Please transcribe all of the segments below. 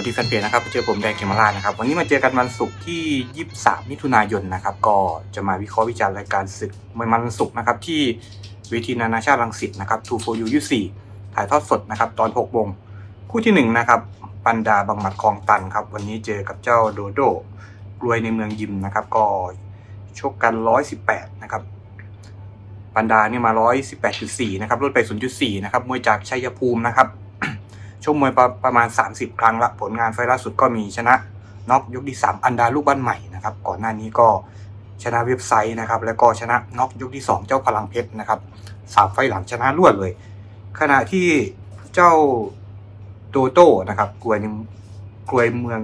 วัสดีแฟนเพจนะครับเจอผมแดงเขมราชนะครับวันนี้มาเจอกันวันศุกร์ที่ 23 มิถุนายนนะครับก็จะมาวิเคราะห์วิจารณ์รายการศึกมวยมันวันศุกร์นะครับที่เวทีนานาชาติรังสิตนะครับ2 4 u 24ถ่ายทอดสดนะครับตอน6โมงคู่ที่1นะครับปันดาบังหมัดคลองตันครับวันนี้เจอกับเจ้าโดโดรวยในเมืองยิมนะครับก็ชกกัน 118 นะครับปันดาเนี่ยมา 118.4 นะครับลดไป 0.4 นะครับมวยจากชัยภูมินะครับ ชกมวยประประมาณ 30 ครั้งละผลงานไฟล์ล่าสุดก็มีชนะน็อกยกที่ 3 อันดาลูกบ้านใหม่นะครับก่อนหน้านี้ก็ชนะเว็บไซต์นะครับแล้วก็ชนะน็อกยกที่ 2 เจ้าพลังเพชรนะครับสามไฟล์หลังชนะรวดเลย ขณะที่เจ้าโตโต้นะครับกลวยในกลวยเมือง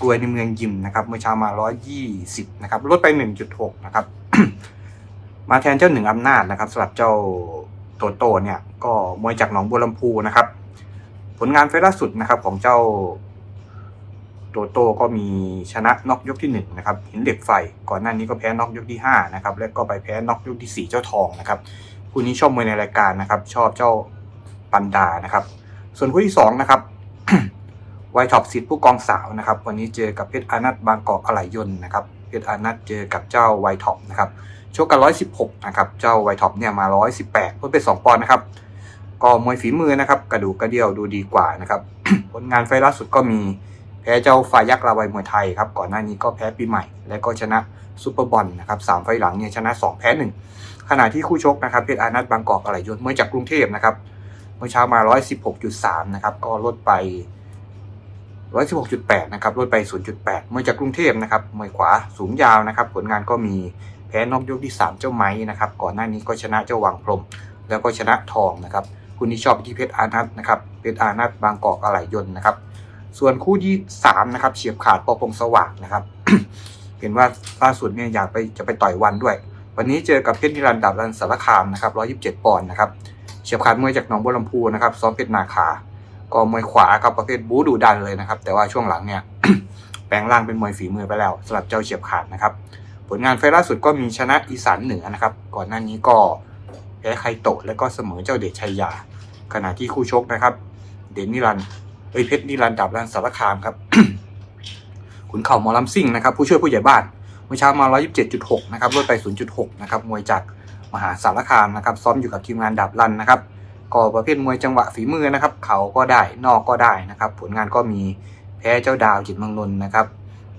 กลวยในเมืองยิมนะครับเมื่อเช้ามา 120นะครับลดไป 1.6นะครับมาแทนเจ้าหนึ่งอำนาจนะครับสำหรับเจ้าโตโต้เนี่ยก็มวยจากหนองบัวลำพูนะครับ ผลงานไฟล์ล่าสุดนะครับของเจ้าโตโต้ก็มีชนะน็อกยกที่หนึ่งนะครับหินเหล็กไฟก่อนหน้านี้ก็แพ้น็อกยกที่ห้านะครับแล้วก็ไปแพ้น็อกยกที่สี่เจ้าทองนะครับคู่นี้ชอบมวยในรายการนะครับ ชอบเจ้าปันดานะครับ ส่วนคู่ที่สองนะครับไวท็อปสิทธิ์ผู้กองสาวนะครับ วันนี้เจอกับเพชรอานัทบางกอกอะไหลยนต์นะครับเพชรอานัทเจอกับเจ้าไวท็อปนะครับชกกันร้อยสิบหกนะครับเจ้าไวท็อปเนี่ยมาร้อยสิบแปดเพิ่มเป็นสองปอนด์นะครับ ก็มวยฝีมือนะครับ กระดูกกระเดี่ยวดูดีกว่านะครับผลงานไฟล์ล่าสุดก็มีแพ้เจ้าฝ่ายยักษ์ราวัยมวยไทยครับก่อนหน้านี้ก็แพ้ปีใหม่ และก็ชนะซูเปอร์บอลนะครับสามไฟล์หลังเนี่ยชนะ 2 แพ้ 1 ขณะที่คู่ชกนะครับเพชรอานัทบางกอกอะไหล่ยน์มวยจากกรุงเทพนะครับเมื่อเช้ามา 116.3 นะครับก็ลดไป 116.8 นะครับลดไป 0.8 มวยจากกรุงเทพนะครับมวยขวาสูงยาวนะครับ ผลงานก็มีแพ้นอกยกที่ 3 เจ้าไม้นะครับก่อนหน้านี้ก็ชนะเจ้าวังพรมแล้วก็ชนะทองนะครับ คุณที่ชอบไปที่เพชรอานัทนะครับเพชรอานัทบางกอกอะไหล่ยนต์นะครับ ส่วนคู่ที่สามนะครับเฉียบขาดปอพงสว่างนะครับ เห็นว่าล่าสุดเนี่ยอยากไปจะไปต่อยวันด้วย วันนี้เจอกับเพชรนิรันดร์ดับรันสารคามนะครับ127ปอนด์นะครับเฉียบขาดมวยจากหนองบัวลำพูนะครับซ้อมเพชรนาคา ก็มวยขวาครับประเภทบู๊ดุดันเลยนะครับ แต่ว่าช่วงหลังเนี่ยแปลงร่างเป็นมวยฝีมือไปแล้วสำหรับเจ้าเฉียบขาดนะครับ ผลงานไฟล์ล่าสุดก็มีชนะอีสานเหนือนะครับ ก่อนหน้านี้ก็แพ้ไคโตะและก็เสมอเจ้าเดชชัยยา ขณะที่คู่ชกนะครับ เดนนิรันด์เอ้ยเพชรนิรันด์ดับรันสารคามครับขุนเข่าหมอลำซิ่งนะครับผู้ช่วยผู้ใหญ่บ้านเมื่อเช้ามา 127.6 นะครับลดไป 0.6 นะครับมวยจากมหาสารคามนะครับซ้อมอยู่กับทีมงานดับรันนะครับก็ประเภทมวยจังหวะฝีมือนะครับ เขาก็ได้นอกก็ได้นะครับ ผลงานก็มีแพ้เจ้าดาวจิตเมืองนนท์นะครับ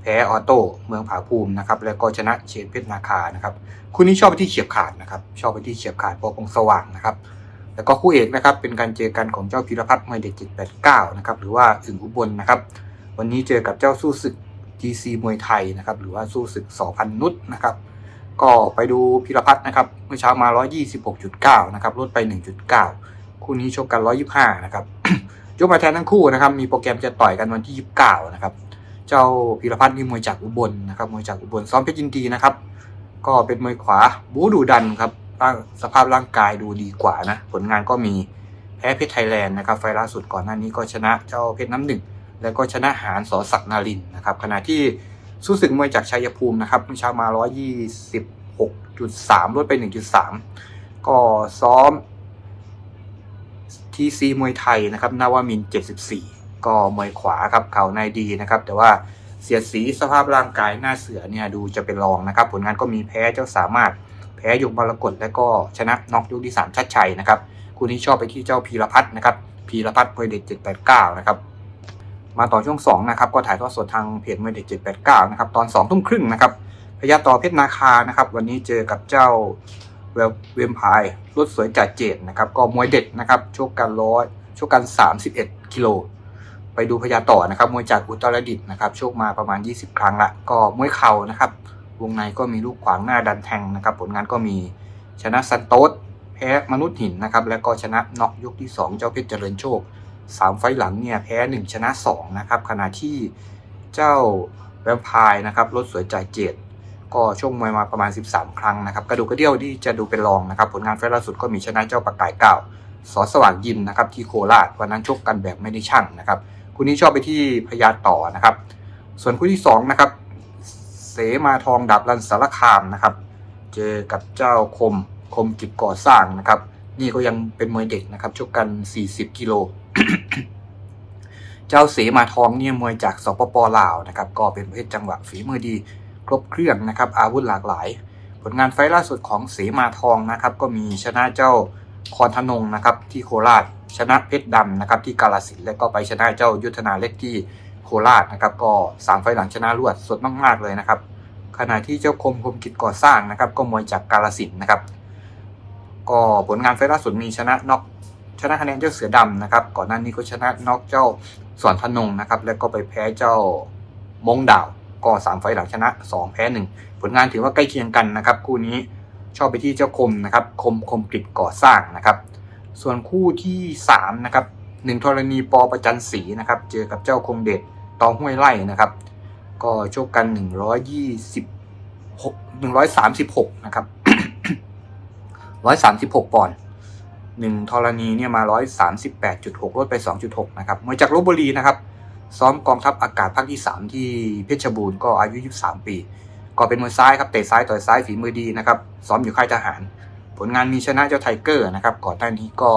แพ้ออโต้เมืองผาภูมินะครับ แล้วก็ชนะเชนเพชรนาคานะครับ คู่นี้ชอบไปที่เฉียบขาดนะครับ ชอบไปที่เฉียบขาดปอพงสว่างนะครับ แล้วก็คู่เอกนะครับเป็นการเจอกันของเจ้าพิรพัฒน์มวยเด็ดจิต89นะครับหรือว่าอึ่งอุบลนะครับ วันนี้เจอกับเจ้าสู้ศึก GC มวยไทยนะครับหรือว่าสู้ศึกสอพันนุษนะครับก็ไปดูพิรพัฒน์นะครับเมื่อเช้ามา 126.9 นะครับลดไป 1.9 คู่นี้ชกกัน 125 นะครับยกมาแทนทั้งคู่นะครับมีโปรแกรมจะต่อยกันวันที่ 29 นะครับเจ้าพิรพัฒน์นี่มวยจากอุบลนะครับมวยจากอุบลซ้อมเพชรยินดีนะครับก็เป็นมวยขวาบูดูดันครับ ร่างสภาพร่างกายดูดีกว่านะ ผลงานก็มีแพ้เพชรไทยแลนด์นะครับ ไฟล์ล่าสุดก่อนหน้านี้ก็ชนะเจ้าเพชรน้ำหนึ่ง แล้วก็ชนะหารสอศักนารินนะครับ ขณะที่สู้ศึกมวยจากชัยภูมินะครับเมื่อเช้ามา 126.3 ลดไป 1.3 ก็ซ้อมทีซีมวยไทยนะครับนาวามิน 74 ก็มวยขวาครับเข่าในดีนะครับ แต่ว่าเสียดสีสภาพร่างกายหน้าเสือเนี่ยดูจะเป็นรองนะครับ ผลงานก็มีแพ้เจ้าสามารถ พ้ยกมรกตและก็ชนะน็อกยกที่ 3 ชัดชัยนะครับคู่นี้ชอบไปที่เจ้าพีรพัฒน์นะครับพีรพัฒน์มวยเด็ด789 นะครับมาต่อช่วง2นะครับก็ถ่ายทอดสดทางเพจมวยเด็ด789 นะครับตอน2ทุ่มครึ่งนะครับพญาต่อเพชรนาคานะครับวันนี้เจอกับเจ้าเวลเวมพร์รถสวยจัดเจดนะครับก็มวยเด็ดนะครับชกกันร้อยชกกัน 31 กิโลไปดูพญาต่อนะครับมวยจากอุตรดิตถ์นะครับโชคมาประมาณ 20 ครั้งละก็มวยเข่านะครับ วงในก็มีลูกขวางหน้าดันแทงนะครับ ผลงานก็มีชนะซันโตสแพ้มนุษย์หินนะครับ แล้วก็ชนะน็อกยกที่ 2 เจ้าเพชรเจริญโชค 3 ไฟล์หลังเนี่ยแพ้ 1 ชนะ 2 นะครับ ขณะที่เจ้าแวมไพร์นะครับรถสวยจ่ายเจ็ดก็ช่วงมวยมาประมาณ 13 ครั้งนะครับ กระดูกกระเดี่ยวที่จะดูเป็นรองนะครับ ผลงานไฟล์ล่าสุดก็มีชนะเจ้าประกายเก้าสอสว่างยิมนะครับที่โคราชวันนั้นชกกันแบบไม่ได้ช่างนะครับคู่นี้ชอบไปที่พญาต่อนะครับ ส่วนคู่ที่2นะครับ มาทองดับรันสารคามนะครับ เจอกับเจ้าคมคมกิจก่อสร้างนะครับ นี่ก็ยังเป็นมวยเด็กนะครับชกกัน 40 กิโล เจ้าเสมาทองเนี่ยมวยจากสปปลาวนะครับ ก็เป็นประเภทจังหวะฝีมือดีครบเครื่องนะครับ อาวุธหลากหลาย ผลงานไฟล์ล่าสุดของเสมาทองนะครับ ก็มีชนะเจ้าคอนธนงนะครับที่โคราชชนะเพชรดำนะครับที่กาลสินและก็ไปชนะเจ้ายุทธนาเล็กที่ โคราชนะครับก็สามไฟล์หลังชนะรวดสดมาก ๆ เลยนะครับ ขณะที่เจ้าคมคมกิจก่อสร้างนะครับ ก็มวยจากกาลสินนะครับ ก็ผลงานไฟล์ล่าสุดมีชนะน็อกชนะคะแนนเจ้าเสือดำนะครับ ก่อนหน้านี้ก็ชนะน็อกเจ้าสอนธนงนะครับ แล้วก็ไปแพ้เจ้ามงดาวก็สามไฟล์หลังชนะสองแพ้หนึ่งผลงานถือว่าใกล้เคียงกันนะครับ คู่นี้ชอบไปที่เจ้าคมนะครับ คมคมกริดก่อสร้างนะครับ ส่วนคู่ที่สามนะครับ หนึ่งธรณีปอประจันศรีนะครับ เจอกับเจ้าคงเดชตองห้วยไร่นะครับ ก็โชกกันหนึ่งร้อยยี่สิบหนึ่งร้อยสามสิบหกนะครับร้อยสามสิบหกปอนด์หนึ่งธรณีเนี่ยมาร้อยสามสิบแปดจุดหกลดไปสองจุดหกนะครับมวยจากลบบุรีนะครับ ซ้อมกองทัพอากาศภาคที่ 3 ที่เพชรบูรณ์ก็อายุ 23 ปี ก็เป็นมวยซ้ายครับ เตะซ้ายต่อยซ้ายฝีมือดีนะครับ ซ้อมอยู่ค่ายทหาร ผลงานมีชนะเจ้าไทเกอร์นะครับ ก่อนหน้านี้ก็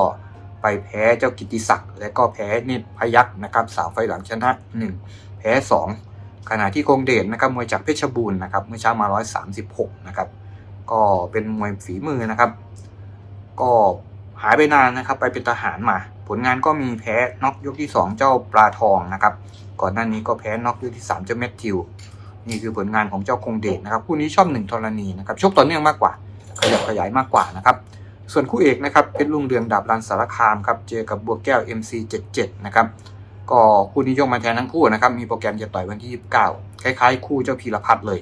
ไปแพ้เจ้ากิติศักดิ์และก็แพ้เนตรพยักษ์นะครับสามไฟหลังชนะ 1 แพ้ 2 ขณะที่คงเดชนะครับมวยจากเพชรบูรณ์นะครับเมื่อเช้ามา 136 นะครับ ก็เป็นมวยฝีมือนะครับ ก็หายไปนานนะครับ ไปเป็นทหารมา ผลงานก็มีแพ้น็อกยกที่ 2 เจ้าปลาทองนะครับ ก่อนหน้านี้ก็แพ้น็อกยกที่ 3 เจ้าเมททิวนี่คือผลงานของเจ้าคงเดชนะครับคู่นี้ชอบหนึ่งธรณีนะครับชกต่อเนื่องมากกว่า ขยับขยายมากกว่านะครับ ส่วนคู่เอกนะครับเพชรลุงเรืองดาบรันสารคามครับเจอกับบัวแก้ว MC77 นะครับก็คู่นี้ยกมาแทนทั้งคู่นะครับมีโปรแกรมจะต่อยวันที่ 29 คล้ายๆ คู่เจ้าพีรพัฒน์เลย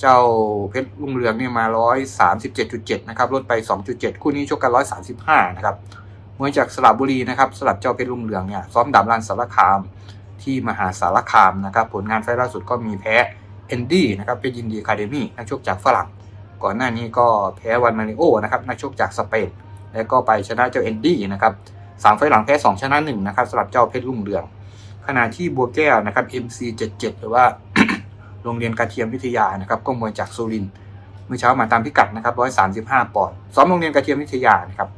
เจ้าเพชรลุงเรืองเนี่ยมา 137.7 นะครับลดไป 2.7 คู่นี้ชกกัน 135 นะครับมวยจากสระบุรีนะครับสลับเจ้าเพชรลุงเรืองเนี่ยซ้อมดาบรันสารคามที่มหาสารคามนะครับผลงานไฟล์ล่าสุดก็มีแพ้เอนดี้นะครับเป็นยินดีคาเดมี่นักชกจากฝรั่ง ก่อนหน้านี้ก็แพ้วันมาริโอนะครับนักชกจากสเปนแล้วก็ไปชนะเจ้าเอนดี้นะครับสามไฟล์หลังแพ้สองชนะหนึ่งนะครับสำหรับเจ้าเพชรรุ่งเรือง ขณะที่บัวแก้วนะครับ MC77 หรือว่าโรงเรียนกระเทียมวิทยานะครับก็มวยจากสุรินทร์เมื่อเช้ามาตามพิกัดนะครับ135ปอนด์ซ้อมโรงเรียนกระเทียมวิทยานะครับ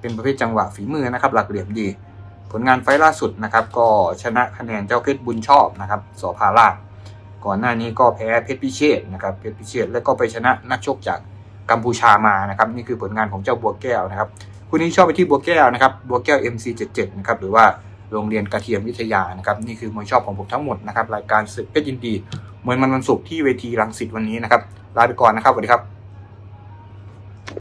เป็นประเภทจังหวะฝีมือนะครับหลักเหลี่ยมดี ผลงานไฟล์ล่าสุดนะครับก็ชนะคะแนนเจ้าเพชรบุญชอบนะครับสภาราช ก่อนหน้านี้ก็แพ้เพชรพิเชษนะครับเพชรพิเชษแล้วก็ไปชนะนักชกจากกัมพูชามานะครับนี่คือผลงานของเจ้าบัวแก้วนะครับคู่นี้ชอบไปที่บัวแก้วนะครับบัวแก้ว MC77 นะครับหรือว่าโรงเรียนกระเทียมวิทยานะครับนี่คือมวยชอบของผมทั้งหมดนะครับรายการศึกเพชรยินดีมวยมันวันศุกร์ที่เวทีรังสิตวันนี้นะครับลาไปก่อนนะครับสวัสดีครับ